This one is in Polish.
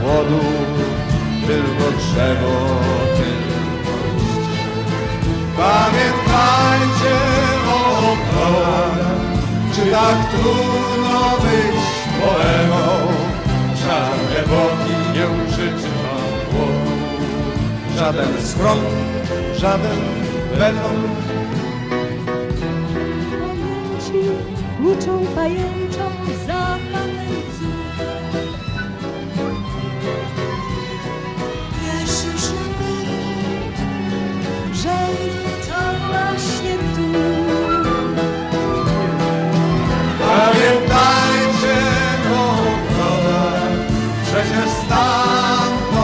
płodu, tylko drzewo, tylko liście. Pamiętajcie o obchodach, czy tak trudno być poemą. Żaden epoki nie użyczy wam głodu, żaden schron, żaden beton. Ci niczą pajęczą